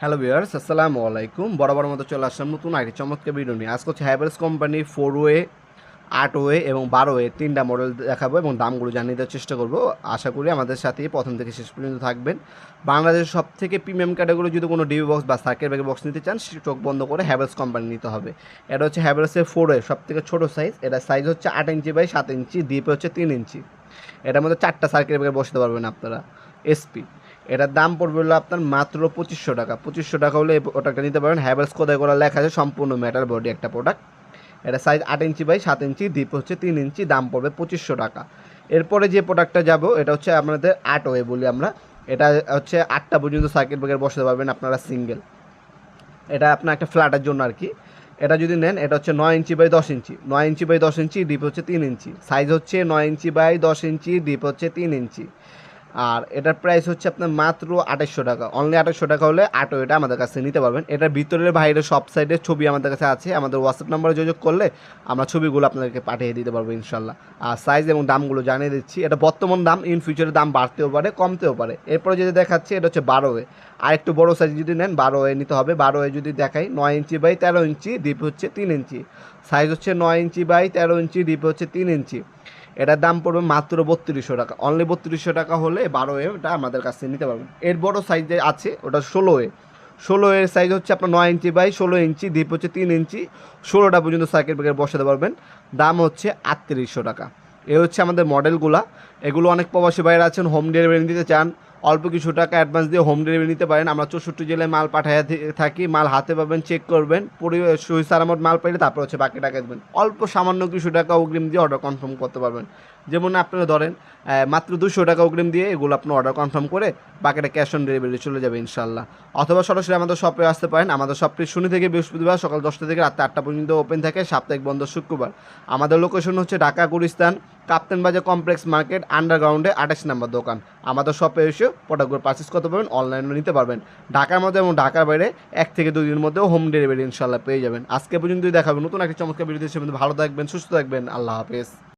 Hello viewers আসসালামু আলাইকুম। বরাবর মতো চলে আসলাম নতুন আরেকটি চমৎকার ভিডিও নিয়ে। আজকে হচ্ছে হ্যাভেলস কোম্পানি ফোর ওয়ে আট ওয়ে এবং বারো ওয়ে তিনটা মডেল দেখাবো এবং দামগুলো জানিয়ে দেওয়ার চেষ্টা করব। আশা করি আমাদের সাথে প্রথম থেকে শেষ পর্যন্ত থাকবেন। বাংলাদেশের সব থেকে প্রিমিয়াম ক্যাটাগরি যদি কোনো ডিবি বক্স বা সার্কেল ব্যাগের বক্স নিতে চান, সে চোখ বন্ধ করে হ্যাভেলস কোম্পানি নিতে হবে। এটা হচ্ছে হ্যাভেলসের ফোর ওয়ে সব থেকে ছোটো সাইজ এটা সাইজ হচ্ছে আট ইঞ্চি বাই সাত ইঞ্চি ডিপে হচ্ছে তিন ইঞ্চি। এটার মধ্যে চারটা সার্কেল ব্যাগে বসতে পারবেন আপনারা এসপি এটার দাম পড়বে হলো আপনার মাত্র পঁচিশশো টাকা। পঁচিশশো টাকা হলে এই প্রোডাক্টটা নিতে পারবেন হ্যাভেলস কোথায় করা লেখা আছে, সম্পূর্ণ ম্যাটার বডি একটা প্রোডাক্ট এটা সাইজ আট ইঞ্চি বাই সাত ইঞ্চি ডিপ হচ্ছে তিন ইঞ্চি, দাম পড়বে পঁচিশশো টাকা। এরপরে যে প্রোডাক্টটা যাব, এটা হচ্ছে আপনাদের আট ওয়ে বলি আমরা। এটা হচ্ছে আটটা পর্যন্ত সার্কিট ব্রেকার বসাতে পারবেন আপনারা সিঙ্গেল এটা আপনার একটা ফ্ল্যাটের জন্য আর কি এটা যদি নেন, এটা হচ্ছে নয় ইঞ্চি বাই দশ ইঞ্চি। নয় ইঞ্চি বাই দশ ইঞ্চি ডিপ হচ্ছে তিন ইঞ্চি। সাইজ হচ্ছে নয় ইঞ্চি বাই দশ ইঞ্চি ডিপ হচ্ছে তিন ইঞ্চি। আর এটার প্রাইস হচ্ছে আপনার মাত্র আঠাশশো টাকা। অনলি আঠাশশো টাকা হলে আটো এটা আমাদের কাছে নিতে পারবেন। এটার ভিতরের বাইরের সব সাইডের ছবি আমাদের কাছে আছে। আমাদের হোয়াটসঅ্যাপ নাম্বারে যোগাযোগ করলে আমরা ছবিগুলো আপনাদেরকে পাঠিয়ে দিতে পারব ইনশাল্লাহ। আর সাইজ এবং দামগুলো জানিয়ে দিচ্ছি। এটা বর্তমান দাম ইন ফিউচারে দাম বাড়তেও পারে, কমতেও পারে। এরপরে যদি দেখাচ্ছি, এটা হচ্ছে বারো এ আর একটু বড়ো সাইজ যদি নেন, বারো এ নিতে হবে। বারো এ যদি দেখাই, নয় ইঞ্চি বাই তেরো ইঞ্চি ডিপ হচ্ছে তিন ইঞ্চি। সাইজ হচ্ছে নয় ইঞ্চি বাই তেরো ইঞ্চি ডিপ হচ্ছে তিন ইঞ্চি। এটার দাম পড়বে মাত্র বত্রিশশো টাকা। অনলি বত্রিশশো টাকা হলে বারো এটা আমাদের কাছ থেকে নিতে পারবেন। এর বড় সাইজ যে আছে, ওটা ষোলো এ ষোলো এর সাইজ হচ্ছে আপনার নয় ইঞ্চি বাই ষোলো ইঞ্চি দ্বীপ হচ্ছে তিন ইঞ্চি। ষোলোটা পর্যন্ত সাইকেল ব্রেকার বসাতে পারবেন। দাম হচ্ছে আটত্রিশশো টাকা। এ হচ্ছে আমাদের মডেলগুলা এগুলো অনেক প্রবাসী বাইরে আছেন হোম ডেলিভারি নিতে চান অল্প কিছু টাকা অ্যাডভান্স দিয়ে হোম ডেলিভারি নিতে পারেন। আমরা চৌষট্টি জেলায় মাল পাঠায় থাকি, মাল হাতে পাবেন চেক করবেন। সহি সারামত মাল পাইলে তারপর হচ্ছে বাকি টাকা দেবেন। অল্প সামান্য কিছু টাকা অগ্রিম দিয়ে অর্ডার কনফার্ম করতে পারবেন। যেমন আপনারা ধরেন মাত্র দুশো টাকা অগ্রিম দিয়ে এগুলো আপনি অর্ডার কনফার্ম করে বাকিটা ক্যাশ অন ডেলিভারি চলে যাবে ইনশাল্লাহ অথবা সরাসরি আমাদের শপে আসতে পারেন। আমাদের শপটি শনি থেকে বৃহস্পতিবার সকাল দশটা থেকে রাত আটটা পর্যন্ত ওপেন থাকে, সাপ্তাহিক বন্ধ শুক্রবার। আমাদের লোকেশন হচ্ছে ঢাকা, গুলিস্তান কাপ্তেন বাজার কমপ্লেক্স মার্কেট আন্ডারগ্রাউন্ডে আঠাশ নাম্বার দোকান। আমাদের শপে এসে প্রোডাক্টগুলো পারচেস করতে পারবেন অনলাইনে নিতে পারবেন। ঢাকার মধ্যে এবং ঢাকার বাইরে এক থেকে দুই দিনের মধ্যেও হোম ডেলিভারি ইনশাল্লাহ পেয়ে যাবেন। আজকে পর্যন্তই দেখাবেন নতুন একটি চমৎকার ভিডিও দিয়েছে ভালো থাকবেন, সুস্থ থাকবেন। আল্লাহ হাফেজ।